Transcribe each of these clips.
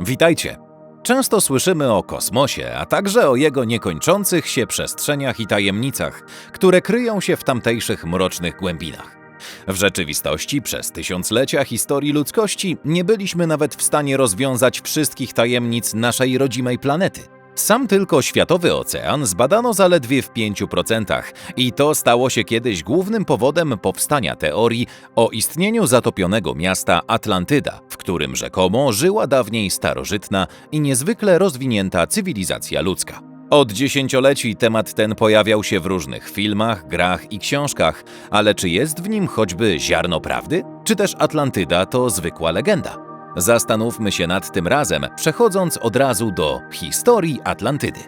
Witajcie! Często słyszymy o kosmosie, a także o jego niekończących się przestrzeniach i tajemnicach, które kryją się w tamtejszych mrocznych głębinach. W rzeczywistości przez tysiąclecia historii ludzkości nie byliśmy nawet w stanie rozwiązać wszystkich tajemnic naszej rodzimej planety. Sam tylko Światowy Ocean zbadano zaledwie w 5% i to stało się kiedyś głównym powodem powstania teorii o istnieniu zatopionego miasta Atlantyda, w którym rzekomo żyła dawniej starożytna i niezwykle rozwinięta cywilizacja ludzka. Od dziesięcioleci temat ten pojawiał się w różnych filmach, grach i książkach, ale czy jest w nim choćby ziarno prawdy? Czy też Atlantyda to zwykła legenda? Zastanówmy się nad tym razem, przechodząc od razu do historii Atlantydy.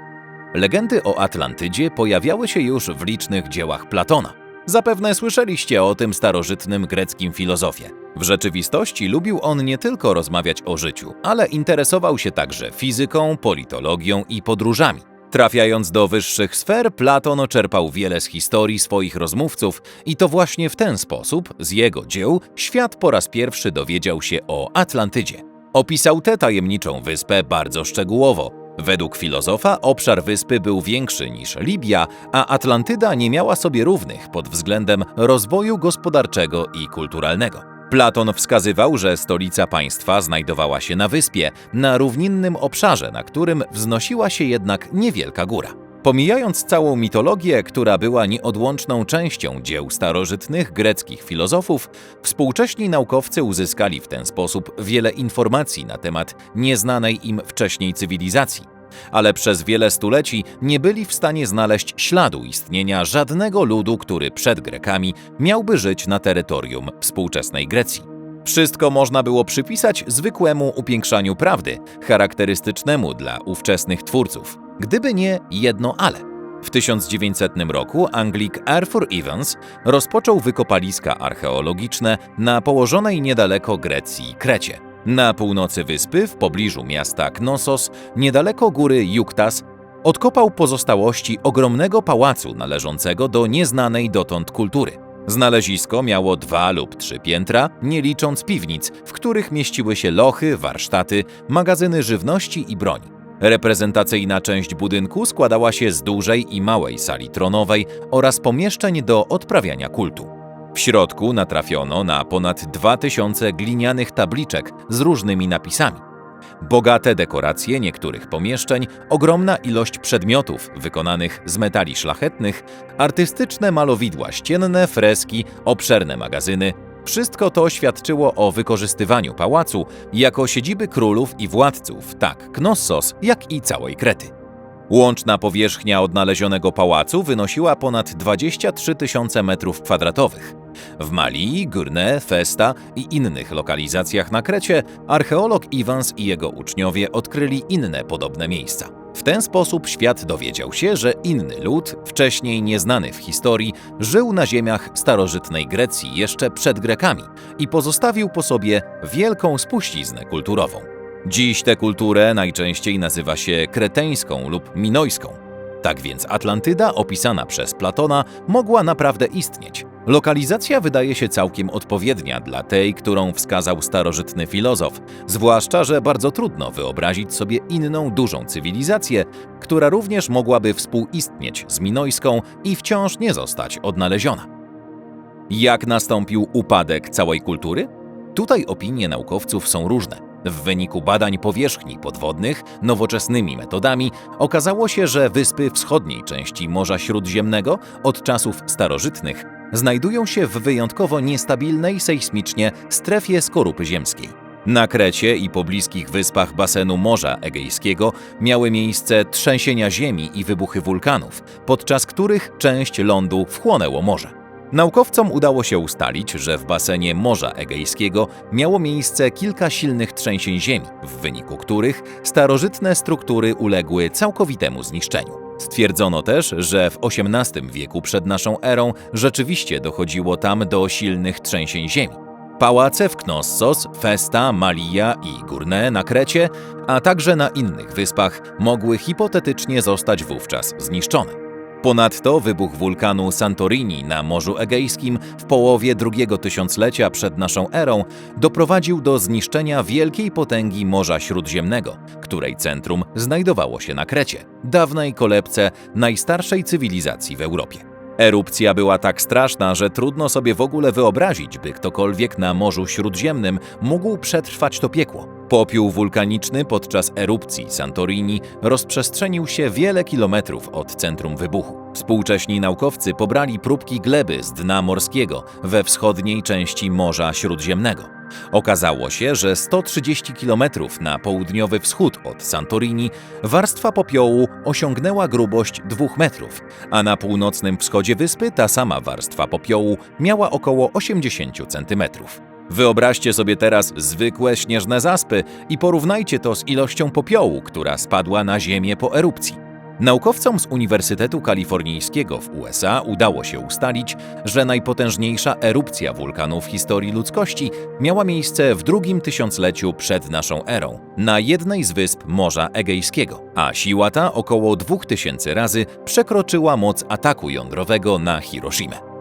Legendy o Atlantydzie pojawiały się już w licznych dziełach Platona. Zapewne słyszeliście o tym starożytnym greckim filozofie. W rzeczywistości lubił on nie tylko rozmawiać o życiu, ale interesował się także fizyką, politologią i podróżami. Trafiając do wyższych sfer, Platon czerpał wiele z historii swoich rozmówców i to właśnie w ten sposób, z jego dzieł, świat po raz pierwszy dowiedział się o Atlantydzie. Opisał tę tajemniczą wyspę bardzo szczegółowo. Według filozofa obszar wyspy był większy niż Libia, a Atlantyda nie miała sobie równych pod względem rozwoju gospodarczego i kulturalnego. Platon wskazywał, że stolica państwa znajdowała się na wyspie, na równinnym obszarze, na którym wznosiła się jednak niewielka góra. Pomijając całą mitologię, która była nieodłączną częścią dzieł starożytnych greckich filozofów, współcześni naukowcy uzyskali w ten sposób wiele informacji na temat nieznanej im wcześniej cywilizacji. Ale przez wiele stuleci nie byli w stanie znaleźć śladu istnienia żadnego ludu, który przed Grekami miałby żyć na terytorium współczesnej Grecji. Wszystko można było przypisać zwykłemu upiększaniu prawdy, charakterystycznemu dla ówczesnych twórców. Gdyby nie jedno ale. W 1900 roku Anglik Arthur Evans rozpoczął wykopaliska archeologiczne na położonej niedaleko Grecji Krecie. Na północy wyspy, w pobliżu miasta Knossos, niedaleko góry Juktas, odkopał pozostałości ogromnego pałacu należącego do nieznanej dotąd kultury. Znalezisko miało dwa lub trzy piętra, nie licząc piwnic, w których mieściły się lochy, warsztaty, magazyny żywności i broni. Reprezentacyjna część budynku składała się z dużej i małej sali tronowej oraz pomieszczeń do odprawiania kultu. W środku natrafiono na ponad 2000 glinianych tabliczek z różnymi napisami. Bogate dekoracje niektórych pomieszczeń, ogromna ilość przedmiotów wykonanych z metali szlachetnych, artystyczne malowidła ścienne, freski, obszerne magazyny wszystko to świadczyło o wykorzystywaniu pałacu jako siedziby królów i władców, tak Knossos, jak i całej Krety. Łączna powierzchnia odnalezionego pałacu wynosiła ponad 23 tysiące metrów kwadratowych. W Malii, Górne, Festa i innych lokalizacjach na Krecie archeolog Evans i jego uczniowie odkryli inne podobne miejsca. W ten sposób świat dowiedział się, że inny lud, wcześniej nieznany w historii, żył na ziemiach starożytnej Grecji jeszcze przed Grekami i pozostawił po sobie wielką spuściznę kulturową. Dziś tę kulturę najczęściej nazywa się kreteńską lub minojską. Tak więc Atlantyda, opisana przez Platona, mogła naprawdę istnieć. Lokalizacja wydaje się całkiem odpowiednia dla tej, którą wskazał starożytny filozof, zwłaszcza, że bardzo trudno wyobrazić sobie inną dużą cywilizację, która również mogłaby współistnieć z minojską i wciąż nie zostać odnaleziona. Jak nastąpił upadek całej kultury? Tutaj opinie naukowców są różne. W wyniku badań powierzchni podwodnych nowoczesnymi metodami okazało się, że wyspy wschodniej części Morza Śródziemnego od czasów starożytnych znajdują się w wyjątkowo niestabilnej sejsmicznie strefie skorupy ziemskiej. Na Krecie i pobliskich wyspach basenu Morza Egejskiego miały miejsce trzęsienia ziemi i wybuchy wulkanów, podczas których część lądu wchłonęło morze. Naukowcom udało się ustalić, że w basenie Morza Egejskiego miało miejsce kilka silnych trzęsień ziemi, w wyniku których starożytne struktury uległy całkowitemu zniszczeniu. Stwierdzono też, że w XVIII wieku przed naszą erą rzeczywiście dochodziło tam do silnych trzęsień ziemi. Pałace w Knossos, Festa, Malija i Górne na Krecie, a także na innych wyspach mogły hipotetycznie zostać wówczas zniszczone. Ponadto wybuch wulkanu Santorini na Morzu Egejskim w połowie drugiego tysiąclecia przed naszą erą doprowadził do zniszczenia wielkiej potęgi Morza Śródziemnego, której centrum znajdowało się na Krecie, dawnej kolebce najstarszej cywilizacji w Europie. Erupcja była tak straszna, że trudno sobie w ogóle wyobrazić, by ktokolwiek na Morzu Śródziemnym mógł przetrwać to piekło. Popiół wulkaniczny podczas erupcji Santorini rozprzestrzenił się wiele kilometrów od centrum wybuchu. Współcześni naukowcy pobrali próbki gleby z dna morskiego we wschodniej części Morza Śródziemnego. Okazało się, że 130 km na południowy wschód od Santorini warstwa popiołu osiągnęła grubość 2 metrów, a na północnym wschodzie wyspy ta sama warstwa popiołu miała około 80 centymetrów. Wyobraźcie sobie teraz zwykłe śnieżne zaspy i porównajcie to z ilością popiołu, która spadła na Ziemię po erupcji. Naukowcom z Uniwersytetu Kalifornijskiego w USA udało się ustalić, że najpotężniejsza erupcja wulkanu w historii ludzkości miała miejsce w drugim tysiącleciu przed naszą erą, na jednej z wysp Morza Egejskiego, a siła ta około 2000 razy przekroczyła moc ataku jądrowego na Hiroshimę.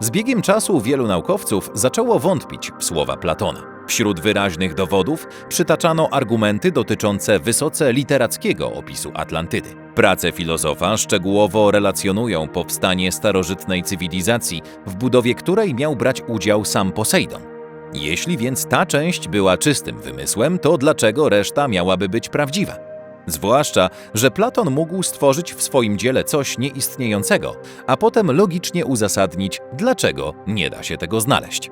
Z biegiem czasu wielu naukowców zaczęło wątpić w słowa Platona. Wśród wyraźnych dowodów przytaczano argumenty dotyczące wysoce literackiego opisu Atlantydy. Prace filozofa szczegółowo relacjonują powstanie starożytnej cywilizacji, w budowie której miał brać udział sam Posejdon. Jeśli więc ta część była czystym wymysłem, to dlaczego reszta miałaby być prawdziwa? Zwłaszcza, że Platon mógł stworzyć w swoim dziele coś nieistniejącego, a potem logicznie uzasadnić, dlaczego nie da się tego znaleźć.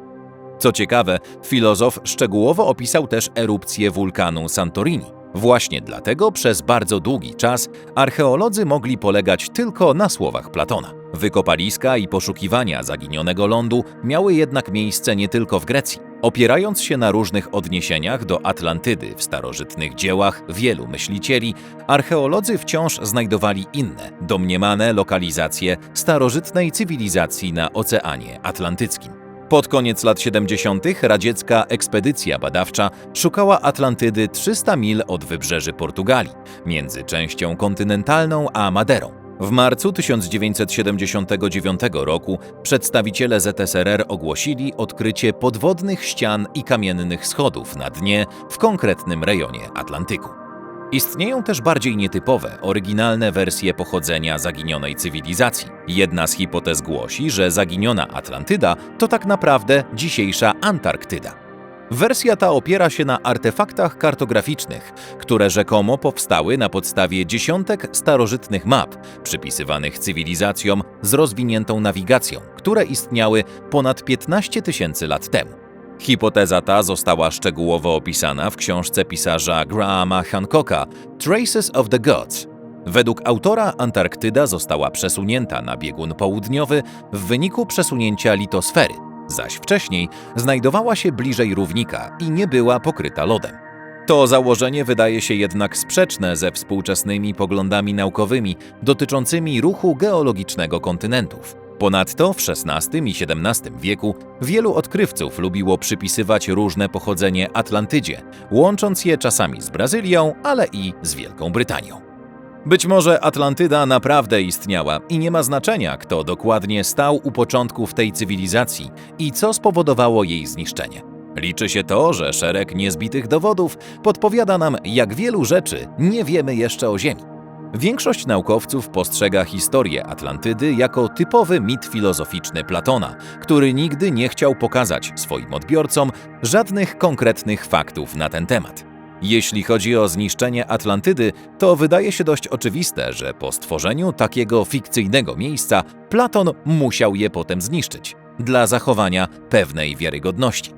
Co ciekawe, filozof szczegółowo opisał też erupcję wulkanu Santorini. Właśnie dlatego przez bardzo długi czas archeolodzy mogli polegać tylko na słowach Platona. Wykopaliska i poszukiwania zaginionego lądu miały jednak miejsce nie tylko w Grecji. Opierając się na różnych odniesieniach do Atlantydy w starożytnych dziełach wielu myślicieli, archeolodzy wciąż znajdowali inne, domniemane lokalizacje starożytnej cywilizacji na Oceanie Atlantyckim. Pod koniec lat 70. radziecka ekspedycja badawcza szukała Atlantydy 300 mil od wybrzeży Portugalii, między częścią kontynentalną a Maderą. W marcu 1979 roku przedstawiciele ZSRR ogłosili odkrycie podwodnych ścian i kamiennych schodów na dnie w konkretnym rejonie Atlantyku. Istnieją też bardziej nietypowe, oryginalne wersje pochodzenia zaginionej cywilizacji. Jedna z hipotez głosi, że zaginiona Atlantyda to tak naprawdę dzisiejsza Antarktyda. Wersja ta opiera się na artefaktach kartograficznych, które rzekomo powstały na podstawie dziesiątek starożytnych map przypisywanych cywilizacjom z rozwiniętą nawigacją, które istniały ponad 15 tysięcy lat temu. Hipoteza ta została szczegółowo opisana w książce pisarza Grahama Hancocka Traces of the Gods. Według autora Antarktyda została przesunięta na biegun południowy w wyniku przesunięcia litosfery, zaś wcześniej znajdowała się bliżej równika i nie była pokryta lodem. To założenie wydaje się jednak sprzeczne ze współczesnymi poglądami naukowymi dotyczącymi ruchu geologicznego kontynentów. Ponadto w XVI i XVII wieku wielu odkrywców lubiło przypisywać różne pochodzenie Atlantydzie, łącząc je czasami z Brazylią, ale i z Wielką Brytanią. Być może Atlantyda naprawdę istniała i nie ma znaczenia, kto dokładnie stał u początków tej cywilizacji i co spowodowało jej zniszczenie. Liczy się to, że szereg niezbitych dowodów podpowiada nam, jak wielu rzeczy nie wiemy jeszcze o Ziemi. Większość naukowców postrzega historię Atlantydy jako typowy mit filozoficzny Platona, który nigdy nie chciał pokazać swoim odbiorcom żadnych konkretnych faktów na ten temat. Jeśli chodzi o zniszczenie Atlantydy, to wydaje się dość oczywiste, że po stworzeniu takiego fikcyjnego miejsca Platon musiał je potem zniszczyć dla zachowania pewnej wiarygodności.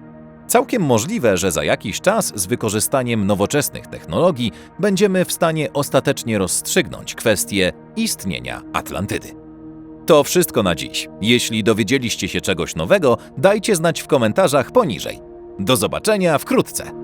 Całkiem możliwe, że za jakiś czas z wykorzystaniem nowoczesnych technologii będziemy w stanie ostatecznie rozstrzygnąć kwestię istnienia Atlantydy. To wszystko na dziś. Jeśli dowiedzieliście się czegoś nowego, dajcie znać w komentarzach poniżej. Do zobaczenia wkrótce.